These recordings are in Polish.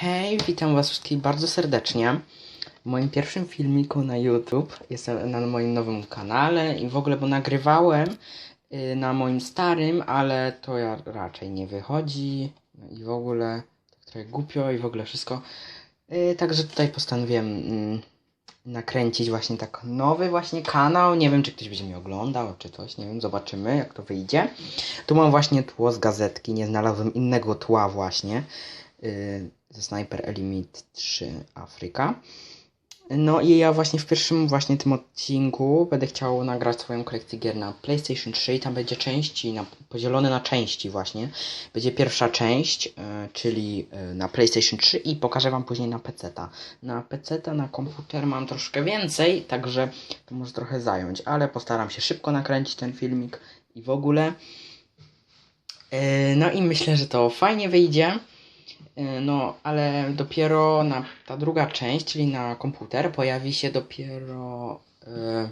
Hej, witam was wszystkich bardzo serdecznie w moim pierwszym filmiku na YouTube. Jestem na moim nowym kanale i w ogóle, bo nagrywałem y, na moim starym, ale to ja raczej nie wychodzi no i w ogóle tak trochę głupio i w ogóle wszystko. Y, Także tutaj postanowiłem mm, nakręcić właśnie tak nowy właśnie kanał. Nie wiem, czy ktoś będzie mnie oglądał, czy coś, nie wiem, zobaczymy jak to wyjdzie. Tu mam właśnie tło z gazetki, nie znalazłem innego tła właśnie y, ze Sniper Elite 3 Afryka. No i ja właśnie w pierwszym właśnie tym odcinku będę chciał nagrać swoją kolekcję gier na PlayStation 3 i tam będzie części, na, podzielone na części właśnie. Będzie pierwsza część, y, czyli y, na PlayStation 3 i pokażę wam później na PC-ta. Na PC-ta, na komputer mam troszkę więcej, także to może trochę zająć, ale postaram się szybko nakręcić ten filmik i w ogóle. Y, No i myślę, że to fajnie wyjdzie. Y, No, ale dopiero na ta druga część, czyli na komputer, pojawi się dopiero. y,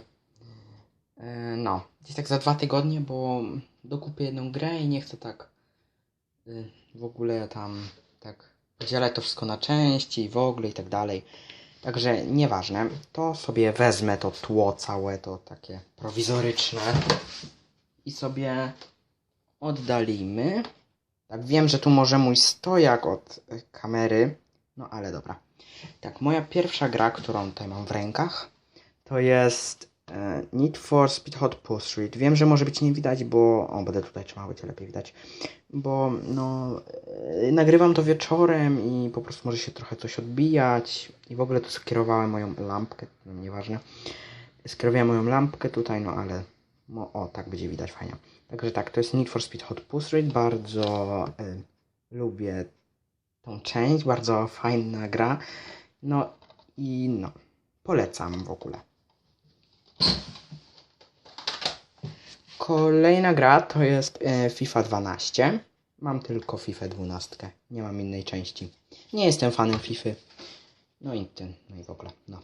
y, no, gdzieś tak za dwa tygodnie, bo dokupię jedną grę i nie chcę tak w ogóle tam tak podzielać to wszystko na części i w ogóle i tak dalej. Także nieważne, to sobie wezmę to tło całe, to takie prowizoryczne i sobie oddalimy. Tak, wiem, że tu może mój stojak od y, kamery, no ale dobra. Tak, moja pierwsza gra, którą tutaj mam w rękach, to jest e, Need for Speed Hot Pursuit. Wiem, że może być nie widać, bo... O, będę tutaj trzymał, będzie lepiej widać. Bo, no, e, nagrywam to wieczorem i po prostu może się trochę coś odbijać. I w ogóle tu skierowałem moją lampkę, nieważne. Skierowałem moją lampkę tutaj, no ale... No, o, tak będzie widać fajnie. Także tak, to jest Need for Speed Hot Pursuit. Bardzo y, lubię tą część, bardzo fajna gra. No i no, polecam w ogóle. Kolejna gra to jest e, FIFA 12. Mam tylko FIFA 12. Nie mam innej części. Nie jestem fanem FIFA. No i ten, no i w ogóle, no.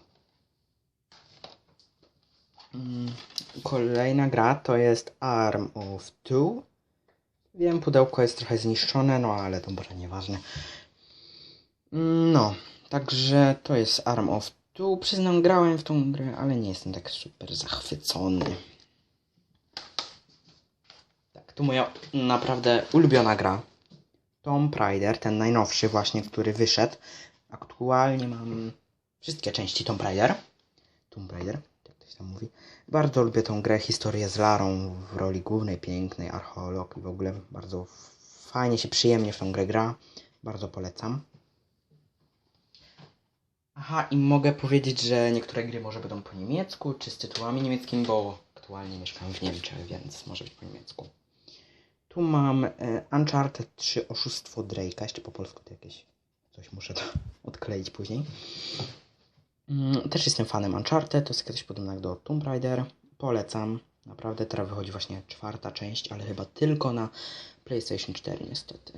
Kolejna gra to jest Arm of Two. Wiem, pudełko jest trochę zniszczone, no ale to może nieważne. Mm, No, także to jest Arm of Two. Przyznam, grałem w tą grę, ale nie jestem tak super zachwycony. Tak, tu moja naprawdę ulubiona gra. Tomb Raider, ten najnowszy właśnie, który wyszedł. Aktualnie mam wszystkie części Tomb Raider. Tomb Raider, to tam mówi. Bardzo lubię tą grę, historię z Larą w roli głównej, pięknej, archeolog i w ogóle bardzo fajnie się, przyjemnie w tą grę gra. Bardzo polecam. Aha, i mogę powiedzieć, że niektóre gry może będą po niemiecku, czy z tytułami niemieckimi, bo aktualnie mieszkam w Niemczech, więc może być po niemiecku. Tu mam e, Uncharted 3 Oszustwo Drake'a, jeszcze po polsku to jakieś coś muszę to odkleić później. Mm, Też jestem fanem Uncharted, to jest kiedyś podobne do Tomb Raider. Polecam. Naprawdę teraz wychodzi właśnie czwarta część, ale chyba tylko na PlayStation 4 niestety.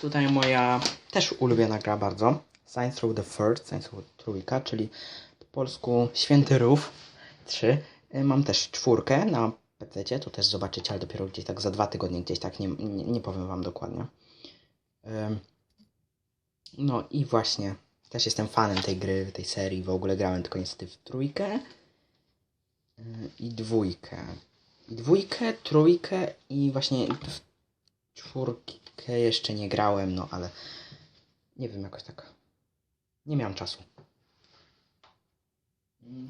Tutaj moja też ulubiona gra bardzo. Science Row the Third, Science Row trójka, czyli po polsku Święty Rów 3. Y, Mam też czwórkę na PC, to też zobaczycie, ale dopiero gdzieś tak za dwa tygodnie, gdzieś tak, nie, nie, nie powiem wam dokładnie. No i właśnie, też jestem fanem tej gry, tej serii. W ogóle grałem tylko niestety w trójkę yy, i dwójkę. I dwójkę, trójkę i właśnie w czwórkę jeszcze nie grałem, no ale nie wiem, jakoś tak. Nie miałem czasu.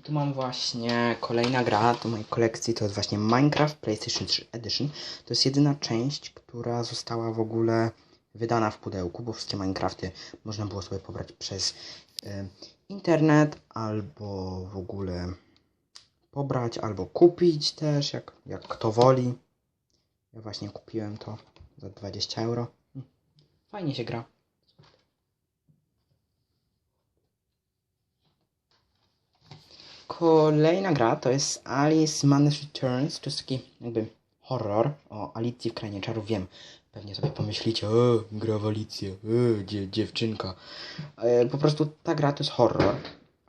Tu mam właśnie kolejna gra do mojej kolekcji, to jest właśnie Minecraft PlayStation 3 Edition. To jest jedyna część, która została w ogóle wydana w pudełku, bo wszystkie Minecrafty można było sobie pobrać przez y, internet, albo w ogóle pobrać, albo kupić też, jak, jak kto woli. Ja właśnie kupiłem to za 20 euro. Mm, Fajnie się gra. Kolejna gra to jest Alice Man's Returns. To jest taki jakby horror o Alicji w Krainie Czarów. Wiem, pewnie sobie pomyślicie, o, gra w Alicję, o, dzie, dziewczynka. E, po prostu ta gra to jest horror.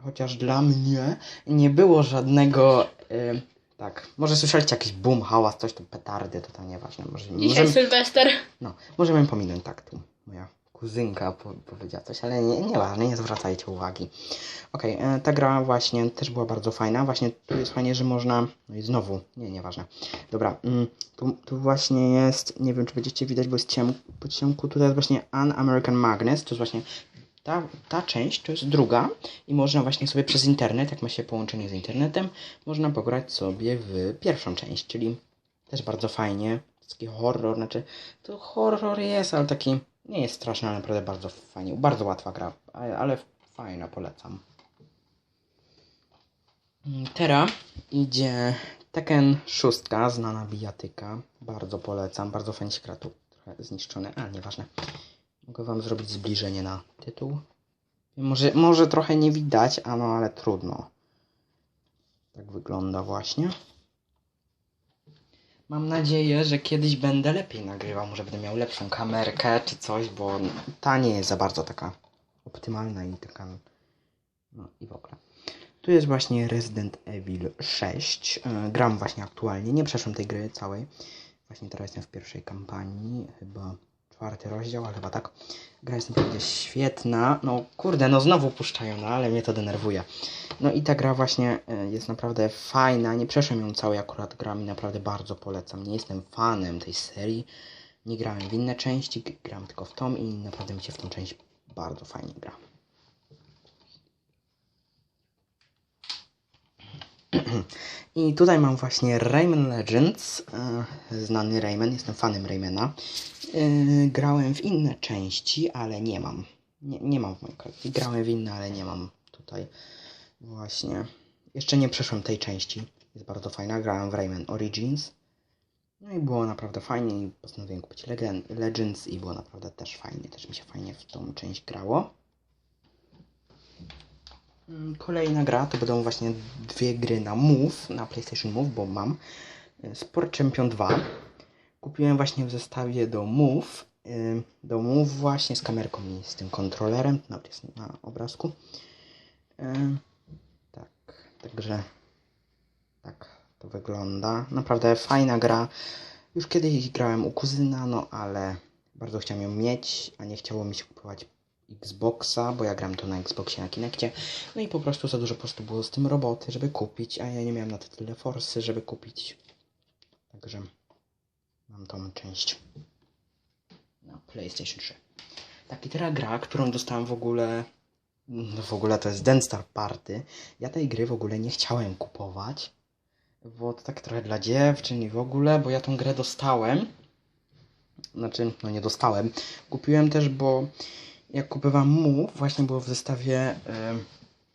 Chociaż dla mnie nie było żadnego e, Tak. Może słyszeliście jakiś boom, hałas, coś, to petardy, to tam nieważne. Może, Dzisiaj możemy, Sylwester. no, możemy pominąć, tak, tu moja kuzynka po, powiedziała coś, ale nie, nieważne, nie zwracajcie uwagi. Okej, e, ta gra właśnie też była bardzo fajna. Właśnie tu jest fajnie, że można. No i znowu, nie, nieważne. Dobra, mm, tu, tu właśnie jest. Nie wiem, czy będziecie widać, bo jest ciem, po ciemku. Tutaj jest właśnie An American Magnet. To jest właśnie ta, ta część, to jest druga. I można właśnie sobie przez internet, jak ma się połączenie z internetem, można pograć sobie w pierwszą część, czyli też bardzo fajnie. Taki horror, znaczy to horror jest, ale taki nie jest straszny, ale naprawdę bardzo fajnie. Bardzo łatwa gra, ale, fajna, polecam. Mm, Teraz idzie Tekken 6, znana bijatyka. Bardzo polecam, bardzo fajnie się gra tu. Trochę zniszczony, ale nieważne. Mogę wam zrobić zbliżenie na tytuł. Może, może trochę nie widać, a no ale trudno. Tak wygląda właśnie. Mam nadzieję, że kiedyś będę lepiej nagrywał. Może będę miał lepszą kamerkę czy coś, bo ta nie jest za bardzo taka optymalna i taka. No i w ogóle. Tu jest właśnie Resident Evil 6. Yy, Gram właśnie aktualnie. Nie przeszłem tej gry całej. Właśnie teraz jestem w pierwszej kampanii. Chyba czwarty rozdział, ale chyba tak. Gra jest naprawdę świetna. No kurde, no znowu puszczają, no ale mnie to denerwuje. No i ta gra właśnie y, jest naprawdę fajna. Nie przeszłem ją całej akurat gram i naprawdę bardzo polecam. Nie jestem fanem tej serii. Nie grałem w inne części, gram tylko w tą i naprawdę mi się w tą część bardzo fajnie gra. I tutaj mam właśnie Rayman Legends, e, znany Rayman, jestem fanem Raymana. E, Grałem w inne części, ale nie mam. Nie, nie mam w kolekcji. Grałem w inne, ale nie mam tutaj. Właśnie. Jeszcze nie przeszłem tej części. Jest bardzo fajna. Grałem w Rayman Origins. No i było naprawdę fajnie postanowiłem kupić Legen- Legends i było naprawdę też fajnie. Też mi się fajnie w tą część grało. Mm, Kolejna gra to będą właśnie dwie gry na Move, na PlayStation Move, bo mam y, Sport Champion 2. Kupiłem właśnie w zestawie do Move, y, do Move właśnie z kamerką i z tym kontrolerem, nawet jest na obrazku. Y, Tak, także tak to wygląda. Naprawdę fajna gra. Już kiedyś grałem u kuzyna, no ale bardzo chciałem ją mieć, a nie chciało mi się kupować Xboxa, bo ja gram to na Xboxie, na Kinectie. No i po prostu za dużo po prostu było z tym roboty, żeby kupić, a ja nie miałem na to tyle forsy, żeby kupić. Także mam tą część na PlayStation 3. Tak, i teraz gra, którą dostałem w ogóle. No w ogóle to jest Dance Star Party. Ja tej gry w ogóle nie chciałem kupować. Bo to tak trochę dla dziewczyn i w ogóle, bo ja tą grę dostałem. Znaczy, no nie dostałem. Kupiłem też, bo jak kupowałem mu, właśnie było w zestawie, y,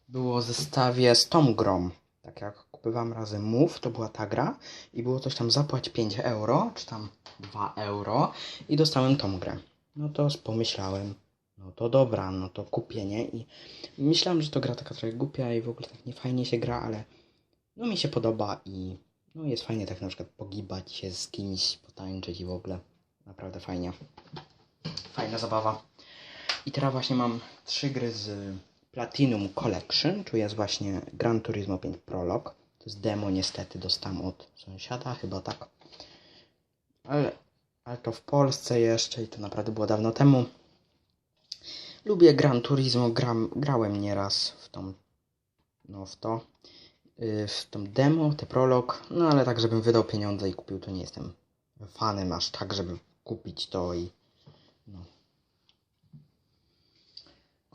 było w zestawie z grą. Tak jak kupowałem razem Move, to była ta gra i było coś tam zapłać 5 euro, czy tam 2 euro i dostałem tą grę. No to pomyślałem, no to dobra, no to kupię, nie? I myślałem, że to gra taka trochę głupia i w ogóle tak niefajnie się gra, ale no mi się podoba i no jest fajnie tak na przykład pogibać się z kimś, potańczyć i w ogóle naprawdę fajnie. Fajna zabawa. I teraz właśnie mam trzy gry z Platinum Collection. Tu jest właśnie Gran Turismo 5 Prolog. To jest demo niestety, dostałem od sąsiada, chyba tak. Ale, ale to w Polsce jeszcze i to naprawdę było dawno temu. Lubię Gran Turismo, gram, grałem nieraz w tą, no w to, yy, w tą demo, te prolog, no ale tak, żebym wydał pieniądze i kupił, to nie jestem fanem aż tak, żeby kupić to i no,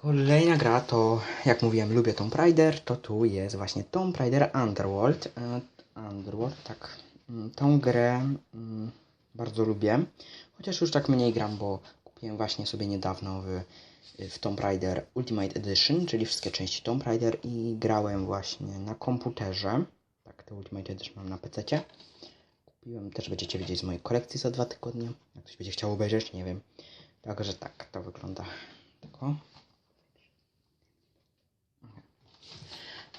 Kolejna gra to, jak mówiłem, lubię Tomb Raider, to tu jest właśnie Tomb Raider Underworld. E, Underworld, tak. Mm, Tą grę mm, bardzo lubię, chociaż już tak mniej gram, bo kupiłem właśnie sobie niedawno w, w Tomb Raider Ultimate Edition, czyli wszystkie części Tomb Raider i grałem właśnie na komputerze. Tak, te Ultimate Edition mam na PC. Kupiłem, też będziecie wiedzieć z mojej kolekcji za dwa tygodnie. Jak ktoś będzie chciał obejrzeć, nie wiem. Także tak, to wygląda. Tak o. E,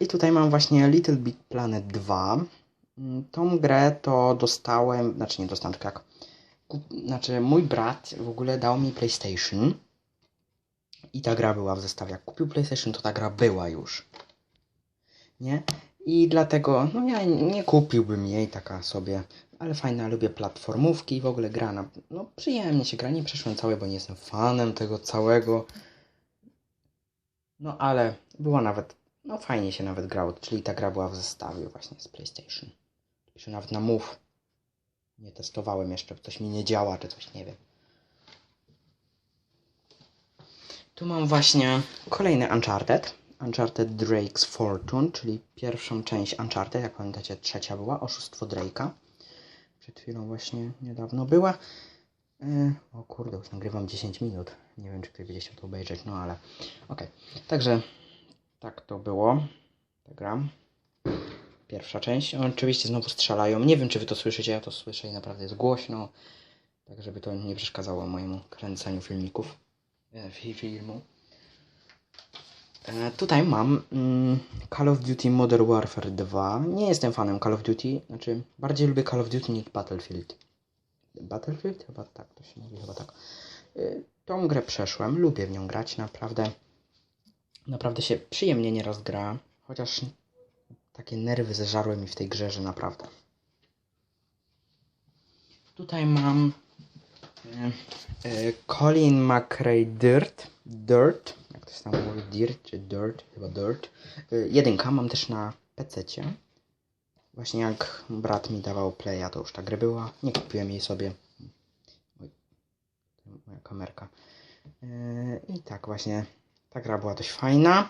I tutaj mam właśnie Little Big Planet 2. Mm, Tą grę to dostałem, znaczy nie dostałem, tylko jak. Znaczy, mój brat w ogóle dał mi PlayStation. I ta gra była w zestawie. Jak kupił PlayStation, to ta gra była już. Nie? I dlatego, no ja nie kupiłbym jej taka sobie, ale fajna, lubię platformówki i w ogóle gra na, no przyjemnie się gra, nie przeszłem całe, bo nie jestem fanem tego całego. No ale była nawet, no fajnie się nawet grało, czyli ta gra była w zestawie właśnie z PlayStation. Piszę nawet na Move. Nie testowałem jeszcze, coś mi nie działa, czy coś, nie wiem. Tu mam właśnie kolejny Uncharted. Uncharted Drake's Fortune, czyli pierwszą część Uncharted, jak pamiętacie, trzecia była, Oszustwo Drake'a. Przed chwilą właśnie niedawno była. Yy, o kurde, już nagrywam 10 minut. Nie wiem, czy ktoś będzie chciał to obejrzeć, no ale okej. Także tak to było. Ta gra. Pierwsza część. Oczywiście znowu strzelają. Nie wiem, czy wy to słyszycie, ja to słyszę i naprawdę jest głośno. Tak, żeby to nie przeszkadzało mojemu kręceniu filmików. E, fi- filmu. E, tutaj mam mm, Call of Duty Modern Warfare 2. Nie jestem fanem Call of Duty, znaczy bardziej lubię Call of Duty niż Battlefield. Battlefield? Chyba tak, to się mówi, chyba tak. Y, tą grę przeszłem, lubię w nią grać, naprawdę. Naprawdę się przyjemnie nieraz gra, chociaż takie nerwy zeżarły mi w tej grze, że naprawdę. Tutaj mam y, y, Colin McRae Dirt, Dirt, jak to się tam mówi, Dirt czy Dirt, chyba Dirt. Y, jedynka mam też na PC-cie. Właśnie jak brat mi dawał playa, to już ta gry była. Nie kupiłem jej sobie. Oj, moja kamerka. I tak właśnie, ta gra była dość fajna.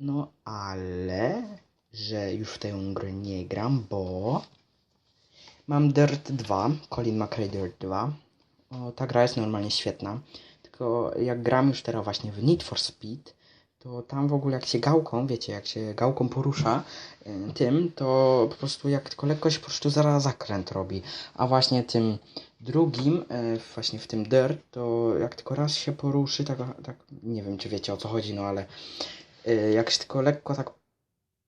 No ale, że już w tę grę nie gram, bo mam Dirt 2, Colin McRae Dirt 2. O, ta gra jest normalnie świetna. Tylko jak gram już teraz właśnie w Need for Speed, to tam w ogóle jak się gałką, wiecie, jak się gałką porusza y, tym, to po prostu jak tylko lekko się po prostu zaraz zakręt robi. A właśnie tym drugim, y, właśnie w tym dirt, to jak tylko raz się poruszy, tak, tak nie wiem czy wiecie o co chodzi, no ale y, jak się tylko lekko tak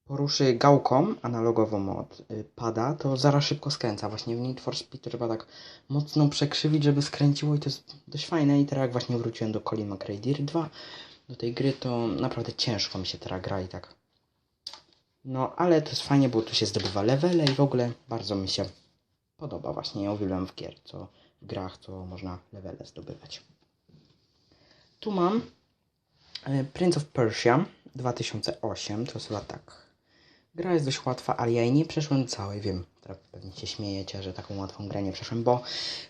poruszy gałką analogową od pada, to zaraz szybko skręca. Właśnie w Need for Speed trzeba tak mocno przekrzywić, żeby skręciło i to jest dość fajne. I teraz jak właśnie wróciłem do Colin McRae Dirt 2, do tej gry, to naprawdę ciężko mi się teraz gra i tak. No, ale to jest fajnie, bo tu się zdobywa levele i w ogóle bardzo mi się podoba właśnie. Ja uwielbiam w gier, co w grach, co można levele zdobywać. Tu mam e, Prince of Persia 2008, to jest chyba tak. Gra jest dość łatwa, ale ja jej nie przeszłem całej, wiem, teraz pewnie się śmiejecie, że taką łatwą grę nie przeszłem, bo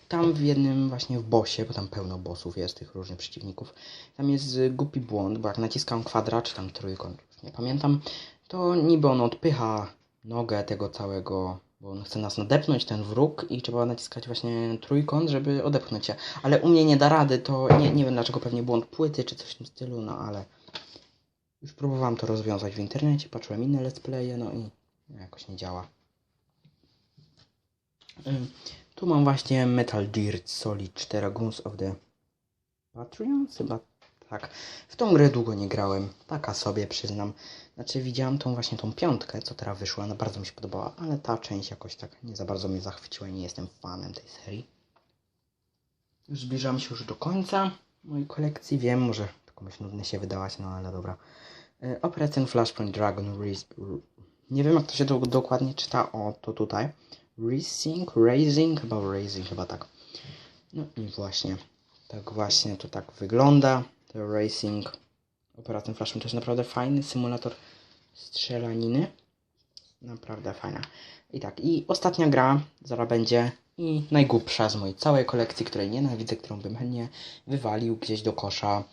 tam w jednym właśnie w bosie, bo tam pełno bossów jest, tych różnych przeciwników, tam jest y, głupi błąd, bo jak naciskam kwadrat, czy tam trójkąt, już nie pamiętam, to niby on odpycha nogę tego całego, bo on chce nas nadepnąć, ten wróg i trzeba naciskać właśnie trójkąt, żeby odepchnąć się. Ale u mnie nie da rady, to nie, nie wiem dlaczego, pewnie błąd płyty, czy coś w tym stylu, no ale już próbowałem to rozwiązać w internecie, patrzyłem inne let's playe, no i jakoś nie działa. Tu mam właśnie Metal Gear Solid 4 Guns of the Patreons, chyba tak. W tą grę długo nie grałem, taka sobie przyznam. Znaczy widziałam tą właśnie tą piątkę, co teraz wyszła, ona bardzo mi się podobała, ale ta część jakoś tak nie za bardzo mnie zachwyciła i nie jestem fanem tej serii. Zbliżam się już do końca mojej kolekcji, wiem, może komuś nudne się wydawać, no ale dobra. E, Operation Flashpoint Dragon Race. Nie wiem jak to się do, dokładnie czyta, o to tutaj. Racing, Racing, chyba Racing, chyba tak. No i właśnie, tak właśnie to tak wygląda. To Racing Operation Flashpoint to jest naprawdę fajny symulator strzelaniny. Naprawdę fajna. I tak, i ostatnia gra zaraz będzie i najgłupsza z mojej całej kolekcji, której nienawidzę, którą bym chętnie wywalił gdzieś do kosza,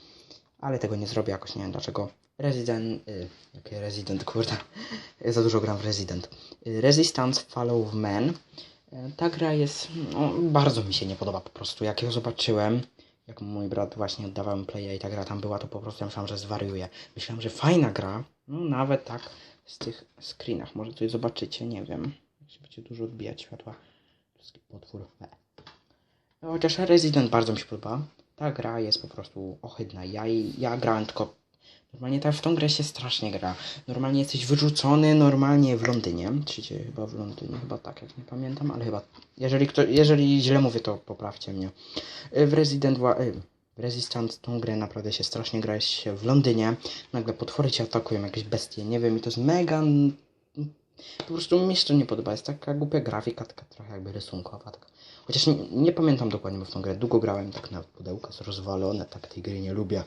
ale tego nie zrobię jakoś, nie wiem dlaczego. Resident, y, jakie Resident, kurde, za dużo gram w Resident. Y, Resistance Fall of Man. Y, ta gra jest, no, bardzo mi się nie podoba po prostu, jak ją zobaczyłem, jak mój brat właśnie oddawał mi playa i ta gra tam była, to po prostu myślałem, że zwariuję. Myślałem, że fajna gra, no nawet tak z tych screenach, może coś zobaczycie, nie wiem. Jeśli będzie dużo odbijać światła. Wszystki potwór. No, Chociaż Resident bardzo mi się podoba. Ta gra jest po prostu ohydna. Ja, ja grałem tylko. Normalnie tak w tą grę się strasznie gra. Normalnie jesteś wyrzucony normalnie w Londynie. Trzecie chyba w Londynie, chyba tak, jak nie pamiętam, ale chyba. Jeżeli, kto, jeżeli źle mówię, to poprawcie mnie. Y, W Resident wa- y, w Resistance tą grę naprawdę się strasznie gra jest się w Londynie. Nagle potwory cię atakują, jakieś bestie. Nie wiem, i to jest mega Po prostu mi się to nie podoba. Jest taka głupia grafika, taka trochę jakby rysunkowa. Tak. Chociaż nie, nie pamiętam dokładnie, bo w tą grę długo grałem, tak na pudełko jest rozwalone, tak tej gry nie lubię.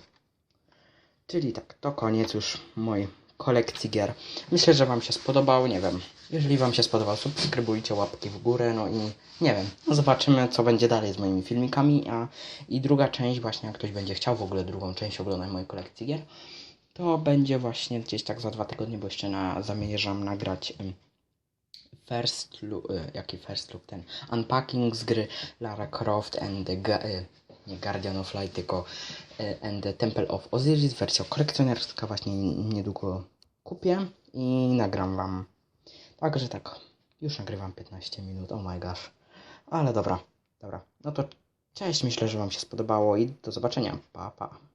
Czyli tak, to koniec już mojej kolekcji gier. Myślę, że Wam się spodobał, nie wiem. Jeżeli Wam się spodobał, subskrybujcie, łapki w górę, no i nie wiem. No zobaczymy, co będzie dalej z moimi filmikami, a i druga część właśnie, jak ktoś będzie chciał w ogóle drugą część oglądać mojej kolekcji gier, to będzie właśnie gdzieś tak za dwa tygodnie, bo jeszcze na, zamierzam nagrać First Look, y, jaki First Look, ten Unpacking z gry Lara Croft and the, y, nie Guardian of Light, tylko y, and the Temple of Osiris, wersja kolekcjonerska właśnie niedługo kupię i nagram wam. Także tak, już nagrywam 15 minut, oh my gosh. Ale dobra, dobra, no to cześć, myślę, że wam się spodobało i do zobaczenia, pa pa.